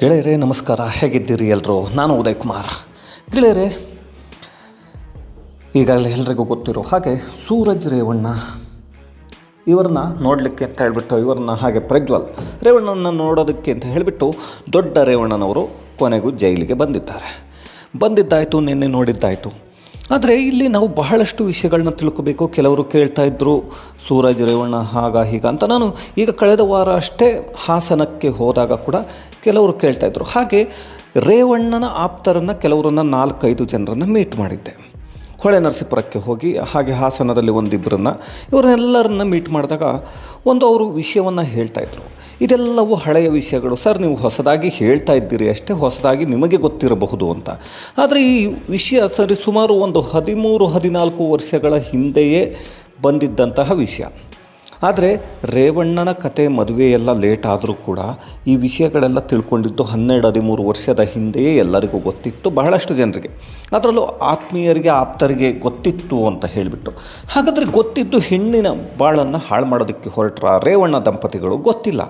ಗೆಳೆಯರೇ, ನಮಸ್ಕಾರ. ಹೇಗಿದ್ದೀರಿ ಎಲ್ಲರೂ ನಾನು ಉದಯ್ ಕುಮಾರ್. ಗೆಳೆಯರೇ, ಈಗಾಗಲೇ ಎಲ್ರಿಗೂ ಗೊತ್ತಿರೋ ಹಾಗೆ ಸೂರಜ್ ರೇವಣ್ಣ, ಇವರನ್ನ ನೋಡಲಿಕ್ಕೆ ಅಂತ ಹೇಳಿಬಿಟ್ಟು, ಇವರನ್ನ ಹಾಗೆ ಪ್ರಜ್ವಲ್ ರೇವಣ್ಣನ ನೋಡೋದಕ್ಕೆ ಅಂತ ಹೇಳಿಬಿಟ್ಟು ದೊಡ್ಡ ರೇವಣ್ಣನವರು ಕೊನೆಗೂ ಜೈಲಿಗೆ ಬಂದಿದ್ದಾರೆ. ಬಂದಿದ್ದಾಯಿತು, ನಿನ್ನೆ ನೋಡಿದ್ದಾಯಿತು. ಆದರೆ ಇಲ್ಲಿ ನಾವು ಬಹಳಷ್ಟು ವಿಷಯಗಳನ್ನ ತಿಳ್ಕೋಬೇಕು. ಕೆಲವರು ಕೇಳ್ತಾ ಇದ್ದರು ಸೂರಜ್, ರೇವಣ್ಣ ಹಾಗ ಹೀಗ ಅಂತ. ನಾನು ಈಗ ಕಳೆದ ವಾರ ಅಷ್ಟೇ ಹಾಸನಕ್ಕೆ ಹೋದಾಗ ಕೂಡ ಕೆಲವರು ಕೇಳ್ತಾ ಇದ್ದರು ಹಾಗೆ ರೇವಣ್ಣನ ಆಪ್ತರನ್ನು ಕೆಲವರನ್ನ ನಾಲ್ಕೈದು ಜನರನ್ನು ಮೀಟ್ ಮಾಡಿದ್ದೆ. ಹೊಳೆ ನರಸೀಪುರಕ್ಕೆ ಹೋಗಿ, ಹಾಗೆ ಹಾಸನದಲ್ಲಿ ಒಂದಿಬ್ಬರನ್ನ ಇವರನ್ನೆಲ್ಲರನ್ನ ಮೀಟ್ ಮಾಡಿದಾಗ ಒಂದು ಅವರು ವಿಷಯವನ್ನು ಹೇಳ್ತಾಯಿದ್ರು ಇದೆಲ್ಲವೂ ಹಳೆಯ ವಿಷಯಗಳು. ಸರ್, ನೀವು ಹೊಸದಾಗಿ ಹೇಳ್ತಾ ಇದ್ದೀರಿ ಅಷ್ಟೇ, ಹೊಸದಾಗಿ ನಿಮಗೆ ಗೊತ್ತಿರಬಹುದು ಅಂತ. ಆದರೆ ಈ ವಿಷಯ ಸರಿ ಸುಮಾರು ಒಂದು ಹದಿಮೂರು, ಹದಿನಾಲ್ಕು ವರ್ಷಗಳ ಹಿಂದೆಯೇ ಬಂದಿದ್ದಂತಹ ವಿಷಯ. ಆದರೆ ರೇವಣ್ಣನ ಕತೆ ಮದುವೆಯೆಲ್ಲ ಲೇಟ್ ಆದರೂ ಕೂಡ ಈ ವಿಷಯಗಳೆಲ್ಲ ತಿಳ್ಕೊಂಡಿದ್ದು ಹನ್ನೆರಡು ಹದಿಮೂರು ವರ್ಷದ ಹಿಂದೆಯೇ ಎಲ್ಲರಿಗೂ ಗೊತ್ತಿತ್ತು, ಬಹಳಷ್ಟು ಜನರಿಗೆ. ಅದರಲ್ಲೂ ಆತ್ಮೀಯರಿಗೆ, ಆಪ್ತರಿಗೆ ಗೊತ್ತಿತ್ತು ಅಂತ ಹೇಳಿಬಿಟ್ಟು. ಹಾಗಾದರೆ ಗೊತ್ತಿದ್ದು ಹೆಣ್ಣಿನ ಬಾಳನ್ನು ಹಾಳು ಮಾಡೋದಕ್ಕೆ ಹೊರಟ್ರ ರೇವಣ್ಣ ದಂಪತಿಗಳು? ಗೊತ್ತಿಲ್ಲ.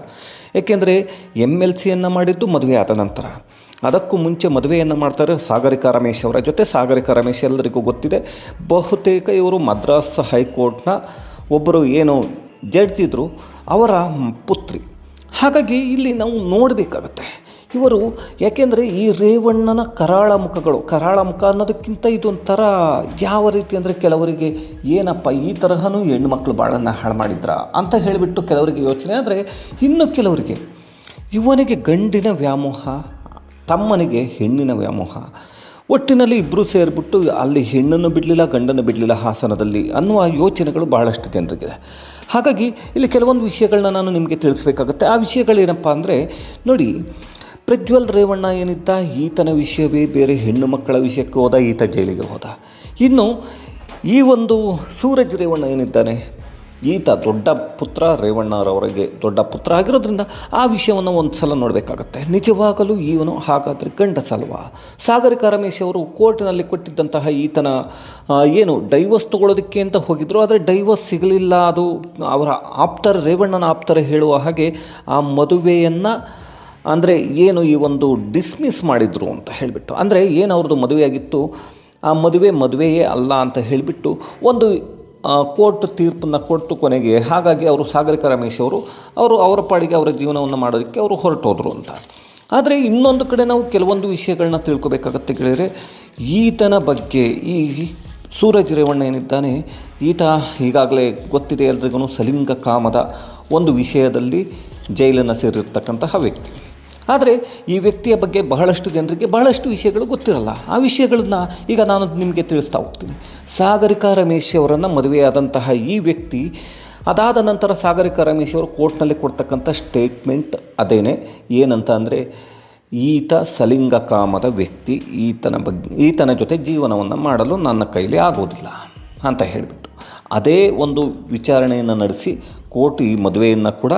ಏಕೆಂದರೆ ಎಂ ಎಲ್ ಸಿಯನ್ನು ಮಾಡಿದ್ದು ಮದುವೆ ಆದ ನಂತರ. ಅದಕ್ಕೂ ಮುಂಚೆ ಮದುವೆಯನ್ನು ಮಾಡ್ತಾರೆ ಸಾಗರಿಕಾ ರಮೇಶ್ ಅವರ ಜೊತೆ. ಸಾಗರಿಕಾ ರಮೇಶ್ ಎಲ್ಲರಿಗೂ ಗೊತ್ತಿದೆ. ಬಹುತೇಕ ಇವರು ಮದ್ರಾಸ್ ಹೈಕೋರ್ಟ್ನ ಒಬ್ಬರು ಏನು ಜಡ್ಜ್ ಇದ್ದರು ಅವರ ಪುತ್ರಿ. ಹಾಗಾಗಿ ಇಲ್ಲಿ ನಾವು ನೋಡಬೇಕಾಗತ್ತೆ. ಇವರು ಯಾಕೆಂದರೆ ಈ ರೇವಣ್ಣನ ಕರಾಳ ಮುಖಗಳು, ಕರಾಳ ಮುಖ ಅನ್ನೋದಕ್ಕಿಂತ ಇದೊಂಥರ ಯಾವ ರೀತಿ ಅಂದರೆ ಕೆಲವರಿಗೆ ಏನಪ್ಪ ಈ ತರಹನೂ ಹೆಣ್ಮಕ್ಳು ಭಾಳನ್ನು ಹಾಳು ಮಾಡಿದ್ರ ಅಂತ ಹೇಳಿಬಿಟ್ಟು ಕೆಲವರಿಗೆ ಯೋಚನೆ ಆದರೆ ಇನ್ನು ಕೆಲವರಿಗೆ ಇವನಿಗೆ ಗಂಡಿನ ವ್ಯಾಮೋಹ, ತಮ್ಮನಿಗೆ ಹೆಣ್ಣಿನ ವ್ಯಾಮೋಹ. ಒಟ್ಟಿನಲ್ಲಿ ಇಬ್ಬರು ಸೇರಿಬಿಟ್ಟು ಅಲ್ಲಿ ಹೆಣ್ಣನ್ನು ಬಿಡಲಿಲ್ಲ, ಗಂಡನ್ನು ಬಿಡಲಿಲ್ಲ ಹಾಸನದಲ್ಲಿ ಅನ್ನುವ ಯೋಚನೆಗಳು ಬಹಳಷ್ಟು ಜನರಿಗಿದೆ ಹಾಗಾಗಿ ಇಲ್ಲಿ ಕೆಲವೊಂದು ವಿಷಯಗಳನ್ನ ನಾನು ನಿಮಗೆ ತಿಳಿಸ್ಬೇಕಾಗುತ್ತೆ. ಆ ವಿಷಯಗಳೇನಪ್ಪ ಅಂದರೆ, ನೋಡಿ, ಪ್ರಜ್ವಲ್ ರೇವಣ್ಣ ಏನಿದ್ದ? ಈತನ ವಿಷಯವೇ ಬೇರೆ, ಹೆಣ್ಣು ಮಕ್ಕಳ ವಿಷಯಕ್ಕೆ ಹೋದ, ಈತ ಜೈಲಿಗೆ ಹೋದ. ಇನ್ನು ಈ ಒಂದು ಸೂರಜ್ ರೇವಣ್ಣ ಏನಿದ್ದಾನೆ? ಈತ ದೊಡ್ಡ ಪುತ್ರ ರೇವಣ್ಣರವರಿಗೆ ದೊಡ್ಡ ಪುತ್ರ ಆಗಿರೋದ್ರಿಂದ ಆ ವಿಷಯವನ್ನು ಒಂದು ಸಲ ನೋಡಬೇಕಾಗತ್ತೆ. ನಿಜವಾಗಲೂ ಇವನು ಹಾಗಾದರೆ ಗಂಡಸಲ್ವಾ? ಸಾಗರಿಕ ರಮೇಶ್ ಅವರು ಕೋರ್ಟ್ನಲ್ಲಿ ಕೊಟ್ಟಿದ್ದಂತಹ ಈತನ ಏನು ಡೈವರ್ಸ್ ತಗೊಳ್ಳೋದಕ್ಕೆ ಅಂತ ಹೋಗಿದ್ರು, ಆದರೆ ಡೈವರ್ಸ್ ಸಿಗಲಿಲ್ಲ. ಅದು ಅವರ ಆಪ್ತರ, ರೇವಣ್ಣನ ಆಪ್ತರ ಹೇಳುವ ಹಾಗೆ ಆ ಮದುವೆಯನ್ನು, ಅಂದರೆ ಏನು ಈ ಒಂದು ಡಿಸ್ಮಿಸ್ ಮಾಡಿದರು ಅಂತ ಹೇಳಿಬಿಟ್ಟು, ಅಂದರೆ ಏನು ಅವ್ರದ್ದು ಮದುವೆಯಾಗಿತ್ತು? ಆ ಮದುವೆ ಮದುವೆಯೇ ಅಲ್ಲ ಅಂತ ಹೇಳಿಬಿಟ್ಟು ಒಂದು ಕೋರ್ಟ್ ತೀರ್ಪನ್ನು ಕೊಟ್ಟು ಕೊನೆಗೆ ಹಾಗಾಗಿ ಅವರು ಸಾಗರಿಕ ರಮೇಶ್ ಅವರು ಅವರು ಅವರ ಪಾಡಿಗೆ ಅವರ ಜೀವನವನ್ನು ಮಾಡೋದಕ್ಕೆ ಅವರು ಹೊರಟೋದ್ರು ಅಂತ. ಆದರೆ ಇನ್ನೊಂದು ಕಡೆ ನಾವು ಕೆಲವೊಂದು ವಿಷಯಗಳನ್ನ ತಿಳ್ಕೊಬೇಕಾಗತ್ತೆ ಕೇಳಿದರೆ, ಈತನ ಬಗ್ಗೆ ಈ ಸೂರಜ್ ರೇವಣ್ಣ ಏನಿದ್ದಾನೆ, ಈತ ಈಗಾಗಲೇ ಗೊತ್ತಿದೆ ಎಲ್ರಿಗೂ ಸಲಿಂಗ ಕಾಮದ ಒಂದು ವಿಷಯದಲ್ಲಿ ಜೈಲನ್ನು ಸೇರಿರ್ತಕ್ಕಂತಹ ವ್ಯಕ್ತಿ. ಆದರೆ ಈ ವ್ಯಕ್ತಿಯ ಬಗ್ಗೆ ಬಹಳಷ್ಟು ಜನರಿಗೆ ಬಹಳಷ್ಟು ವಿಷಯಗಳು ಗೊತ್ತಿರಲ್ಲ. ಆ ವಿಷಯಗಳನ್ನು ಈಗ ನಾನು ನಿಮಗೆ ತಿಳಿಸ್ತಾ ಹೋಗ್ತೀನಿ. ಸಾಗರಿಕಾ ರಮೇಶ್ ಅವರನ್ನು ಮದುವೆಯಾದಂತಹ ಈ ವ್ಯಕ್ತಿ, ಅದಾದ ನಂತರ ಸಾಗರಿಕಾ ರಮೇಶ್ ಅವರು ಕೋರ್ಟ್ನಲ್ಲಿ ಕೊಡ್ತಕ್ಕಂಥ ಸ್ಟೇಟ್ಮೆಂಟ್ ಅದೇನೆ. ಏನಂತ ಅಂದರೆ, ಈತ ಸಲಿಂಗ ಕಾಮದ ವ್ಯಕ್ತಿ, ಈತನ ಬಗ್ಗೆ ಈತನ ಜೊತೆ ಜೀವನವನ್ನು ಮಾಡಲು ನನ್ನ ಕೈಲಿ ಆಗೋದಿಲ್ಲ ಅಂತ ಹೇಳಿಬಿಟ್ಟು. ಅದೇ ಒಂದು ವಿಚಾರಣೆಯನ್ನು ನಡೆಸಿ ಕೋರ್ಟ್ ಈ ಮದುವೆಯನ್ನು ಕೂಡ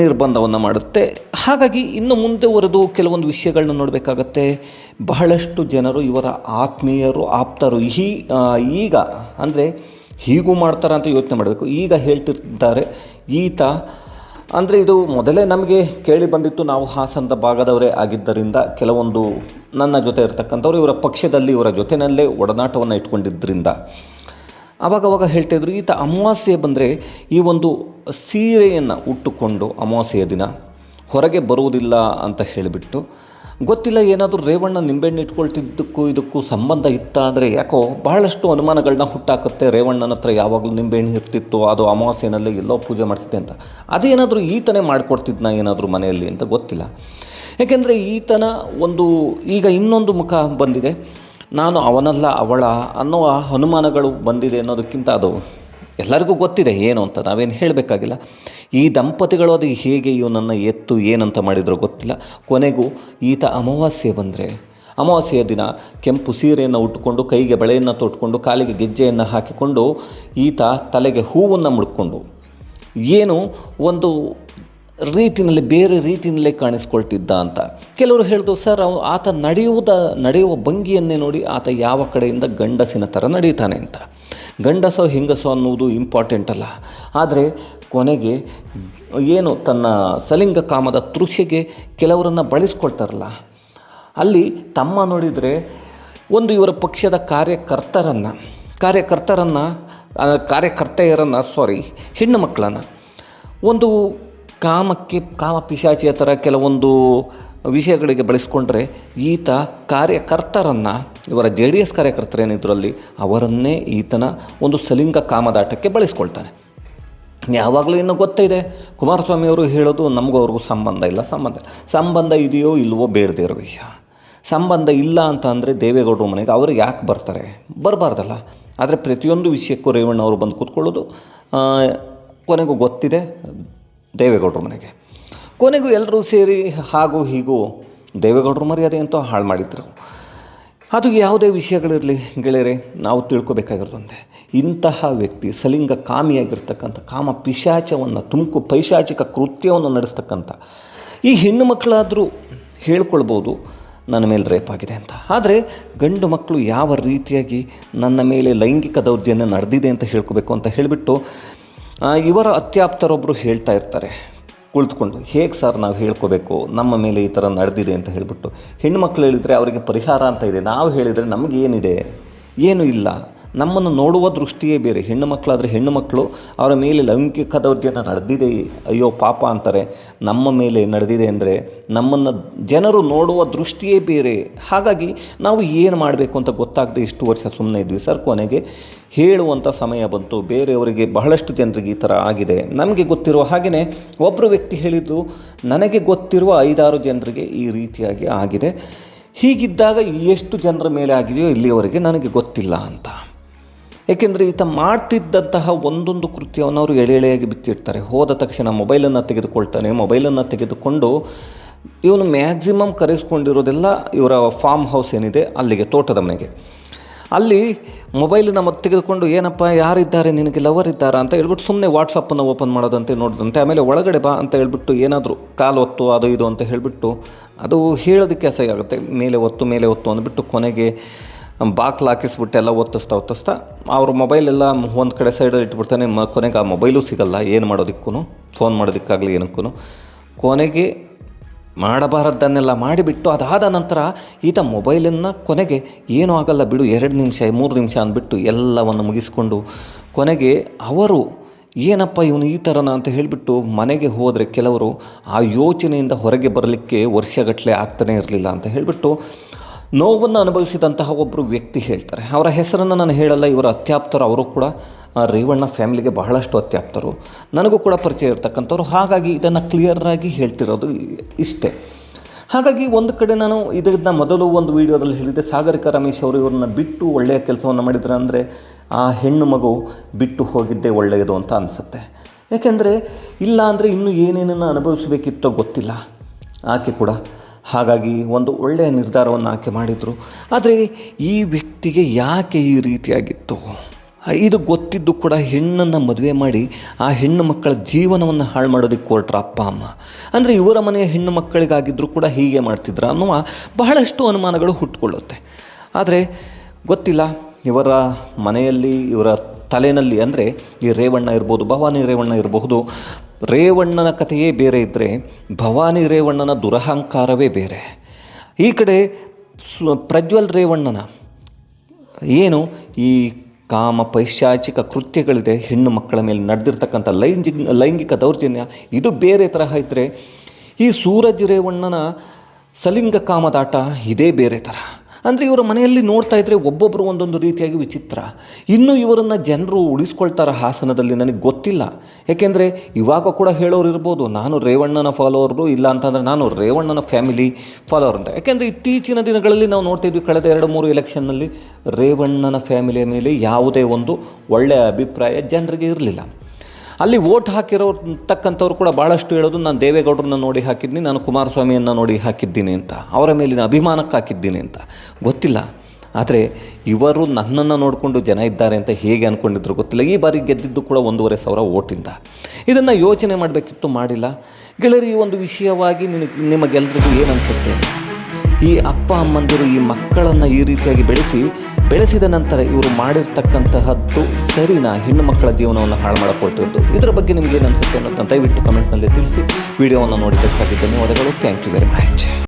ನಿರ್ಬಂಧವನ್ನು ಮಾಡುತ್ತೆ. ಹಾಗಾಗಿ ಇನ್ನು ಮುಂದೆ ಹೊರದು ಕೆಲವೊಂದು ವಿಷಯಗಳನ್ನ ನೋಡಬೇಕಾಗತ್ತೆ. ಬಹಳಷ್ಟು ಜನರು ಇವರ ಆತ್ಮೀಯರು, ಆಪ್ತರು ಈ ಈಗ ಅಂದರೆ ಹೀಗೂ ಮಾಡ್ತಾರ ಅಂತ ಯೋಚನೆ ಮಾಡಬೇಕು. ಈಗ ಹೇಳ್ತಿದ್ದಾರೆ, ಈತ ಅಂದರೆ ಇದು ಮೊದಲೇ ನಮಗೆ ಕೇಳಿ ಬಂದಿತ್ತು, ನಾವು ಹಾಸನದ ಭಾಗದವರೇ ಆಗಿದ್ದರಿಂದ ಕೆಲವೊಂದು ನನ್ನ ಜೊತೆ ಇರತಕ್ಕಂಥವ್ರು ಇವರ ಪಕ್ಷದಲ್ಲಿ, ಇವರ ಜೊತೆಯಲ್ಲೇ ಒಡನಾಟವನ್ನು ಇಟ್ಕೊಂಡಿದ್ದರಿಂದ ಆವಾಗವಾಗ ಹೇಳ್ತಾ ಇದ್ರು, ಈತ ಅಮಾವಾಸ್ಯೆ ಬಂದರೆ ಈ ಒಂದು ಸೀರೆಯನ್ನು ಉಟ್ಟುಕೊಂಡು ಅಮಾವಾಸ್ಯೆಯ ದಿನ ಹೊರಗೆ ಬರುವುದಿಲ್ಲ ಅಂತ ಹೇಳಿಬಿಟ್ಟು, ಗೊತ್ತಿಲ್ಲ, ಏನಾದರೂ ರೇವಣ್ಣ ನಿಂಬೆಹಣ್ಣು ಇಟ್ಕೊಳ್ತಿದ್ದಕ್ಕೂ ಇದಕ್ಕೂ ಸಂಬಂಧ ಇತ್ತ ಅಂದರೆ ಯಾಕೋ ಬಹಳಷ್ಟು ಅನುಮಾನಗಳನ್ನ ಹುಟ್ಟಾಕುತ್ತೆ. ರೇವಣ್ಣನ ಹತ್ರ ಯಾವಾಗಲೂ ನಿಂಬೆಹಣ್ಣು ಇರ್ತಿತ್ತು, ಅದು ಅಮಾವಾಸ್ಯೆನಲ್ಲಿ ಎಲ್ಲೋ ಪೂಜೆ ಮಾಡ್ತಿದ್ದೆ ಅಂತ. ಅದೇನಾದರೂ ಈತನೇ ಮಾಡಿಕೊಡ್ತಿದ್ನ ಏನಾದರೂ ಮನೆಯಲ್ಲಿ ಅಂತ ಗೊತ್ತಿಲ್ಲ. ಯಾಕೆಂದರೆ ಈತನ ಒಂದು ಈಗ ಇನ್ನೊಂದು ಮುಖ ಬಂದಿದೆ. ನಾನು ಅವನಲ್ಲ ಅವಳ ಅನ್ನುವ ಅನುಮಾನಗಳು ಬಂದಿದೆ ಅನ್ನೋದಕ್ಕಿಂತ ಅದು ಎಲ್ಲರಿಗೂ ಗೊತ್ತಿದೆ ಏನು ಅಂತ, ನಾವೇನು ಹೇಳಬೇಕಾಗಿಲ್ಲ. ಈ ದಂಪತಿಗಳು ಅದು ಹೇಗೆ ಇವನನ್ನು ಎತ್ತು ಏನಂತ ಮಾಡಿದ್ರು ಗೊತ್ತಿಲ್ಲ. ಕೊನೆಗೂ ಈತ ಅಮಾವಾಸ್ಯೆ ಬಂದರೆ, ಅಮಾವಾಸ್ಯೆಯ ದಿನ ಕೆಂಪು ಸೀರೆಯನ್ನು ಉಟ್ಕೊಂಡು ಕೈಗೆ ಬಳೆಯನ್ನು ತೊಟ್ಕೊಂಡು, ಕಾಲಿಗೆ ಗೆಜ್ಜೆಯನ್ನು ಹಾಕಿಕೊಂಡು ಈತ ತಲೆಗೆ ಹೂವನ್ನು ಮುಡ್ಕೊಂಡು ಏನು ಒಂದು ರೀತಿಯಲ್ಲಿ ಬೇರೆ ರೀತಿಯಲ್ಲೇ ಕಾಣಿಸ್ಕೊಳ್ತಿದ್ದ ಅಂತ. ಕೆಲವರು ಹೇಳಿದ್ರು ಸರ್, ಅವ ಆತ ನಡೆಯುವುದ, ನಡೆಯುವ ಭಂಗಿಯನ್ನೇ ನೋಡಿ ಆತ ಯಾವ ಕಡೆಯಿಂದ ಗಂಡಸಿನ ಥರ ನಡೀತಾನೆ ಅಂತ. ಗಂಡಸೋ, ಹೆಂಗಸೋ ಅನ್ನುವುದು ಇಂಪಾರ್ಟೆಂಟ್ ಅಲ್ಲ. ಆದರೆ ಕೊನೆಗೆ ಏನು ತನ್ನ ಸಲಿಂಗ ಕಾಮದ ತೃಷೆಗೆ ಕೆಲವರನ್ನು ಬಳಸ್ಕೊಳ್ತಾರಲ್ಲ. ಅಲ್ಲಿ ತಮ್ಮ ನೋಡಿದರೆ ಒಂದು ಇವರ ಪಕ್ಷದ ಕಾರ್ಯಕರ್ತರನ್ನು ಕಾರ್ಯಕರ್ತರನ್ನು ಕಾರ್ಯಕರ್ತೆಯರನ್ನು ಸಾರಿ ಹೆಣ್ಣು ಮಕ್ಕಳನ್ನು. ಒಂದು ಕಾಮಕ್ಕೆ ಕಾಮ ಪಿಶಾಚಿಯ ಥರ ಕೆಲವೊಂದು ವಿಷಯಗಳಿಗೆ ಬಳಸ್ಕೊಂಡ್ರೆ ಈತ ಕಾರ್ಯಕರ್ತರನ್ನು, ಇವರ ಜೆ ಡಿ ಎಸ್ ಕಾರ್ಯಕರ್ತರೇನಿದ್ರಲ್ಲಿ ಅವರನ್ನೇ ಈತನ ಒಂದು ಸಲಿಂಗ ಕಾಮದಾಟಕ್ಕೆ ಬಳಸ್ಕೊಳ್ತಾನೆ. ಯಾವಾಗಲೂ ಇನ್ನೂ ಗೊತ್ತಿದೆ, ಕುಮಾರಸ್ವಾಮಿ ಅವರು ಹೇಳೋದು ನಮಗೂ ಅವ್ರಿಗೂ ಸಂಬಂಧ ಇಲ್ಲ, ಸಂಬಂಧ ಸಂಬಂಧ ಇದೆಯೋ ಇಲ್ವೋ ಬೇಡದೇ ಇರೋ ವಿಷಯ. ಸಂಬಂಧ ಇಲ್ಲ ಅಂತ ಅಂದರೆ ದೇವೇಗೌಡರು ಮನೆಗೆ ಅವರು ಯಾಕೆ ಬರ್ತಾರೆ? ಬರಬಾರ್ದಲ್ಲ. ಆದರೆ ಪ್ರತಿಯೊಂದು ವಿಷಯಕ್ಕೂ ರೇವಣ್ಣ ಅವರು ಬಂದು ಕೂತ್ಕೊಳ್ಳೋದು ಕೊನೆಗೂ ಗೊತ್ತಿದೆ. ದೇವೇಗೌಡರ ಮನೆಗೆ. ಕೊನೆಗೂ ಎಲ್ಲರೂ ಸೇರಿ ಹಾಗೂ ಹೀಗೂ ದೇವೇಗೌಡರ ಮರ್ಯಾದೆ ಅಂತ ಹಾಳು ಮಾಡಿದ್ರು. ಅದು ಯಾವುದೇ ವಿಷಯಗಳಿರಲಿ ಗೆಳೆಯರೆ, ನಾವು ತಿಳ್ಕೊಬೇಕಾಗಿರೋದೊಂದೆ ಇಂತಹ ವ್ಯಕ್ತಿ ಸಲಿಂಗ ಕಾಮಿಯಾಗಿರ್ತಕ್ಕಂಥ, ಕಾಮ ಪಿಶಾಚವನ್ನು, ತುಮಕು ಪೈಶಾಚಿಕ ಕೃತ್ಯವನ್ನು ನಡೆಸ್ತಕ್ಕಂಥ, ಈ ಹೆಣ್ಣು ಮಕ್ಕಳಾದರೂ ಹೇಳ್ಕೊಳ್ಬೋದು, ನನ್ನ ಮೇಲೆ ರೇಪ್ ಆಗಿದೆ ಅಂತ. ಆದರೆ ಗಂಡು ಮಕ್ಕಳು ಯಾವ ರೀತಿಯಾಗಿ ನನ್ನ ಮೇಲೆ ಲೈಂಗಿಕ ದೌರ್ಜನ್ಯ ನಡೆದಿದೆ ಅಂತ ಹೇಳ್ಕೋಬೇಕು ಅಂತ ಹೇಳಿಬಿಟ್ಟು ಇವರ ಅತ್ಯಾಪ್ತರೊಬ್ಬರು ಹೇಳ್ತಾ ಇರ್ತಾರೆ. ಕುಳಿತುಕೊಂಡು ಹೇಗೆ ಸರ್ ನಾವು ಹೇಳ್ಕೋಬೇಕು? ನಮ್ಮ ಮೇಲೆ ಈ ಥರ ನಡೆದಿದೆ ಅಂತ ಹೇಳಿಬಿಟ್ಟು ಹೆಣ್ಮಕ್ಳು ಹೇಳಿದರೆ ಅವರಿಗೆ ಪರಿಹಾರ ಅಂತ ಇದೆ. ನಾವು ಹೇಳಿದರೆ ನಮಗೇನಿದೆ? ಏನೂ ಇಲ್ಲ. ನಮ್ಮನ್ನು ನೋಡುವ ದೃಷ್ಟಿಯೇ ಬೇರೆ. ಹೆಣ್ಣು ಮಕ್ಕಳಾದರೆ ಹೆಣ್ಣು ಮಕ್ಕಳು, ಅವರ ಮೇಲೆ ಲೈಂಗಿಕ ದೌರ್ಜನ್ಯ ನಡೆದಿದೆ. ಅಯ್ಯೋ, ಪಾಪ ಅಂತಾರೆ. ನಮ್ಮ ಮೇಲೆ ನಡೆದಿದೆ ಅಂದರೆ ನಮ್ಮನ್ನು ಜನರು ನೋಡುವ ದೃಷ್ಟಿಯೇ ಬೇರೆ. ಹಾಗಾಗಿ ನಾವು ಏನು ಮಾಡಬೇಕು ಅಂತ ಗೊತ್ತಾಗದೆ ಇಷ್ಟು ವರ್ಷ ಸುಮ್ಮನೆ ಇದ್ವಿ. ಸರ್, ಕೊನೆಗೆ ಹೇಳುವಂಥ ಸಮಯ ಬಂತು. ಬೇರೆಯವರಿಗೆ ಬಹಳಷ್ಟು ಜನರಿಗೆ ಈ ಥರ ಆಗಿದೆ. ನಮಗೆ ಗೊತ್ತಿರುವ ಹಾಗೆಯೇ ಒಬ್ಬರು ವ್ಯಕ್ತಿ ಹೇಳಿದ್ದು, ನನಗೆ ಗೊತ್ತಿರುವ ಐದಾರು ಜನರಿಗೆ ಈ ರೀತಿಯಾಗಿ ಆಗಿದೆ. ಹೀಗಿದ್ದಾಗ ಎಷ್ಟು ಜನರ ಮೇಲೆ ಆಗಿದೆಯೋ ಇಲ್ಲಿಯವರೆಗೆ ನನಗೆ ಗೊತ್ತಿಲ್ಲ ಅಂತ. ಏಕೆಂದರೆ ಈತ ಮಾಡ್ತಿದ್ದಂತಹ ಒಂದೊಂದು ಕೃತ್ಯವನ್ನು ಅವರು ಎಳೆ ಎಳೆಯಾಗಿ ಬಿತ್ತಿಡ್ತಾರೆ ಹೋದ ತಕ್ಷಣ ಮೊಬೈಲನ್ನು ತೆಗೆದುಕೊಳ್ತಾನೆ. ಮೊಬೈಲನ್ನು ತೆಗೆದುಕೊಂಡು ಇವನು ಮ್ಯಾಕ್ಸಿಮಮ್ ಕರೆಸ್ಕೊಂಡಿರೋದೆಲ್ಲ ಇವರ ಫಾರ್ಮ್ ಹೌಸ್ ಏನಿದೆ, ಅಲ್ಲಿಗೆ, ತೋಟದ ಮನೆಗೆ. ಅಲ್ಲಿ ಮೊಬೈಲನ್ನ ಮತ್ತೆ ತೆಗೆದುಕೊಂಡು, ಏನಪ್ಪ, ಯಾರಿದ್ದಾರೆ? ನಿನಗೆ ಲವರ್ ಇದ್ದಾರಾ? ಅಂತ ಹೇಳ್ಬಿಟ್ಟು ಸುಮ್ಮನೆ ವಾಟ್ಸಪ್ಪನ್ನು ಓಪನ್ ಮಾಡೋದಂತೆ ನೋಡಿದಂತೆ, ಆಮೇಲೆ ಒಳಗಡೆ ಬಾ ಅಂತ ಹೇಳ್ಬಿಟ್ಟು, ಏನಾದರೂ ಕಾಲು ಒತ್ತು, ಅದು ಇದು ಅಂತ ಹೇಳಿಬಿಟ್ಟು, ಅದು ಹೇಳೋದಕ್ಕೆ ಅಸಹ್ಯ ಆಗುತ್ತೆ. ಮೇಲೆ ಒತ್ತು ಮೇಲೆ ಒತ್ತು ಅಂದ್ಬಿಟ್ಟು ಕೊನೆಗೆ ಬಾಕ್ಲು ಹಾಕಿಸ್ಬಿಟ್ಟು ಎಲ್ಲ ಒತ್ತಿಸ್ತಾ ಒತ್ತಿಸ್ತಾ ಅವ್ರ ಮೊಬೈಲೆಲ್ಲ ಒಂದು ಕಡೆ ಸೈಡಲ್ಲಿ ಇಟ್ಬಿಡ್ತಾನೆ. ಮ ಕೊನೆಗೆ ಆ ಮೊಬೈಲು ಸಿಗಲ್ಲ. ಏನು ಮಾಡೋದಕ್ಕೂ ಫೋನ್ ಮಾಡೋದಕ್ಕಾಗಲಿ ಏನಕ್ಕೂ ಕೊನೆಗೆ ಮಾಡಬಾರದ್ದನ್ನೆಲ್ಲ ಮಾಡಿಬಿಟ್ಟು ಅದಾದ ನಂತರ ಈತ ಮೊಬೈಲನ್ನು ಕೊನೆಗೆ ಏನೂ ಆಗಲ್ಲ ಬಿಡು, ಎರಡು ನಿಮಿಷ, ಮೂರು ನಿಮಿಷ ಅಂದ್ಬಿಟ್ಟು ಎಲ್ಲವನ್ನು ಮುಗಿಸ್ಕೊಂಡು ಕೊನೆಗೆ ಅವರು ಏನಪ್ಪ ಇವನು ಈ ಥರನ ಅಂತ ಹೇಳಿಬಿಟ್ಟು ಮನೆಗೆ ಹೋದರೆ ಕೆಲವರು ಆ ಯೋಚನೆಯಿಂದ ಹೊರಗೆ ಬರಲಿಕ್ಕೆ ವರ್ಷಗಟ್ಟಲೆ ಆಗ್ತಾನೇ ಇರಲಿಲ್ಲ ಅಂತ ಹೇಳಿಬಿಟ್ಟು ನೋವನ್ನು ಅನುಭವಿಸಿದಂತಹ ಒಬ್ಬರು ವ್ಯಕ್ತಿ ಹೇಳ್ತಾರೆ. ಅವರ ಹೆಸರನ್ನು ನಾನು ಹೇಳಲ್ಲ, ಇವರ ಅತ್ಯಾಪ್ತರು, ಅವರು ಕೂಡ ರೇವಣ್ಣ ಫ್ಯಾಮಿಲಿಗೆ ಬಹಳಷ್ಟು ಅತ್ಯಾಪ್ತರು. ನನಗೂ ಕೂಡ ಪರಿಚಯ ಇರ್ತಕ್ಕಂಥವ್ರು. ಹಾಗಾಗಿ ಇದನ್ನು ಕ್ಲಿಯರಾಗಿ ಹೇಳ್ತಿರೋದು ಇಷ್ಟೇ. ಹಾಗಾಗಿ ಒಂದು ಕಡೆ ನಾನು ಇದನ್ನ ಮೊದಲು ಒಂದು ವಿಡಿಯೋದಲ್ಲಿ ಹೇಳಿದ್ದೆ ಸಾಗರಿಕ ರಮೇಶ್ ಅವರು ಇವ್ರನ್ನ ಬಿಟ್ಟು ಒಳ್ಳೆಯ ಕೆಲಸವನ್ನು ಮಾಡಿದ್ರು ಅಂದರೆ, ಆ ಹೆಣ್ಣು ಮಗು ಬಿಟ್ಟು ಹೋಗಿದ್ದೇ ಒಳ್ಳೆಯದು ಅಂತ ಅನಿಸುತ್ತೆ. ಯಾಕೆಂದರೆ, ಇಲ್ಲ ಅಂದರೆ ಇನ್ನೂ ಏನೇನನ್ನು ಅನುಭವಿಸಬೇಕಿತ್ತೋ ಗೊತ್ತಿಲ್ಲ. ಆಕೆ ಕೂಡ ಹಾಗಾಗಿ ಒಂದು ಒಳ್ಳೆಯ ನಿರ್ಧಾರವನ್ನು ಆಕೆ ಮಾಡಿದರು. ಆದರೆ ಈ ವ್ಯಕ್ತಿಗೆ ಯಾಕೆ ಈ ರೀತಿಯಾಗಿತ್ತು? ಇದು ಗೊತ್ತಿದ್ದು ಕೂಡ ಹೆಣ್ಣನ್ನು ಮದುವೆ ಮಾಡಿ ಆ ಹೆಣ್ಣು ಮಕ್ಕಳ ಜೀವನವನ್ನು ಹಾಳು ಮಾಡೋದಕ್ಕೆ ಕೊಟ್ರ ಅಪ್ಪ, ಅಮ್ಮ. ಅಂದರೆ ಇವರ ಮನೆಯ ಹೆಣ್ಣು ಮಕ್ಕಳಿಗಾಗಿದ್ದರೂ ಕೂಡ ಹೀಗೆ ಮಾಡ್ತಿದ್ರ ಅನ್ನುವ ಬಹಳಷ್ಟು ಅನುಮಾನಗಳು ಹುಟ್ಟುಕೊಳ್ಳುತ್ತೆ ಆದರೆ ಗೊತ್ತಿಲ್ಲ, ಇವರ ಮನೆಯಲ್ಲಿ, ಇವರ ತಲೆಯಲ್ಲಿ ಅಂದರೆ ಈ ರೇವಣ್ಣ ಇರ್ಬೋದು, ಭವಾನಿ ರೇವಣ್ಣ ಇರಬಹುದು ರೇವಣ್ಣನ ಕಥೆಯೇ ಬೇರೆ ಇದ್ದರೆ ಭವಾನಿ ರೇವಣ್ಣನ ದುರಹಂಕಾರವೇ ಬೇರೆ. ಈ ಕಡೆ ಪ್ರಜ್ವಲ್ ರೇವಣ್ಣನ ಏನು ಈ ಕಾಮ ಪೈಶಾಚಿಕ ಕೃತ್ಯಗಳಿದೆ, ಹೆಣ್ಣು ಮಕ್ಕಳ ಮೇಲೆ ನಡೆದಿರ್ತಕ್ಕಂಥ ಲೈಂಗಿಕ ಲೈಂಗಿಕ ದೌರ್ಜನ್ಯ, ಇದು ಬೇರೆ ತರಹ ಇದ್ದರೆ ಈ ಸೂರಜ್ ರೇವಣ್ಣನ ಸಲಿಂಗ ಕಾಮದಾಟ ಇದೇ ಬೇರೆ ಥರ ಅಂದರೆ ಇವರ ಮನೆಯಲ್ಲಿ ನೋಡ್ತಾ ಇದ್ದರೆ ಒಬ್ಬೊಬ್ಬರು ಒಂದೊಂದು ರೀತಿಯಾಗಿ ವಿಚಿತ್ರ. ಇನ್ನು ಇವರನ್ನು ಜನರು ಉಳಿಸ್ಕೊಳ್ತಾರ ಹಾಸನದಲ್ಲಿ ನನಗೆ ಗೊತ್ತಿಲ್ಲ. ಏಕೆಂದರೆ ಇವಾಗ ಕೂಡ ಹೇಳೋರು ಇರ್ಬೋದು, ನಾನು ರೇವಣ್ಣನ ಫಾಲೋವರು ಇಲ್ಲ ಅಂತಂದರೆ ನಾನು ರೇವಣ್ಣನ ಫ್ಯಾಮಿಲಿ ಫಾಲೋವರ್ ಅಂತ. ಯಾಕೆಂದರೆ ಇತ್ತೀಚಿನ ದಿನಗಳಲ್ಲಿ ನಾವು ನೋಡ್ತಾ ಇದ್ವಿ, ಕಳೆದ ಎರಡು ಮೂರು ಎಲೆಕ್ಷನ್ನಲ್ಲಿ ರೇವಣ್ಣನ ಫ್ಯಾಮಿಲಿಯ ಮೇಲೆ ಯಾವುದೇ ಒಂದು ಒಳ್ಳೆಯ ಅಭಿಪ್ರಾಯ ಜನರಿಗೆ ಇರಲಿಲ್ಲ. ಅಲ್ಲಿ ವೋಟ್ ಹಾಕಿರೋ ತಕ್ಕಂಥವ್ರು ಕೂಡ ಭಾಳಷ್ಟು ಹೇಳೋದು, ನಾನು ದೇವೇಗೌಡರನ್ನ ನೋಡಿ ಹಾಕಿದ್ದೀನಿ, ನಾನು ಕುಮಾರಸ್ವಾಮಿಯನ್ನು ನೋಡಿ ಹಾಕಿದ್ದೀನಿ ಅಂತ. ಅವರ ಮೇಲಿನ ಅಭಿಮಾನಕ್ಕೆ ಹಾಕಿದ್ದೀನಿ ಅಂತ. ಗೊತ್ತಿಲ್ಲ. ಆದರೆ ಇವರು ನನ್ನನ್ನು ನೋಡಿಕೊಂಡು ಜನ ಇದ್ದಾರೆ ಅಂತ ಹೇಗೆ ಅಂದ್ಕೊಂಡಿದ್ರು ಗೊತ್ತಿಲ್ಲ. ಈ ಬಾರಿ ಗೆದ್ದಿದ್ದು ಕೂಡ ಒಂದೂವರೆ ಸಾವಿರ ಓಟಿಂದ ಇದನ್ನು ಯೋಚನೆ ಮಾಡಬೇಕಿತ್ತು, ಮಾಡಿಲ್ಲ. ಗೆಳೆಯರು, ಈ ಒಂದು ವಿಷಯವಾಗಿ ನಿನಗೆ, ನಿಮಗೆಲ್ರಿಗೂ ಏನು ಅನಿಸುತ್ತೆ ಈ ಅಪ್ಪ ಅಮ್ಮಂದಿರು ಈ ಮಕ್ಕಳನ್ನು ಈ ರೀತಿಯಾಗಿ ಬೆಳೆಸಿ, ಬೆಳೆಸಿದ ನಂತರ ಇವರು ಮಾಡಿರ್ತಕ್ಕಂತಹದ್ದು ಸರಿನ ಹೆಣ್ಣು ಮಕ್ಕಳ ಜೀವನವನ್ನು ಹಾಳು ಮಾಡಿಕೊಳ್ತಿರೋದು. ಇದರ ಬಗ್ಗೆ ನಿಮಗೆ ಏನು ಅನಿಸುತ್ತೆ ಅನ್ನೋದನ್ನು ದಯವಿಟ್ಟು ಕಮೆಂಟ್ನಲ್ಲಿ ತಿಳಿಸಿ. ವಿಡಿಯೋವನ್ನು ನೋಡಿದ್ದಕ್ಕಾಗಿ ಧನ್ಯವಾದಗಳು. Thank you very much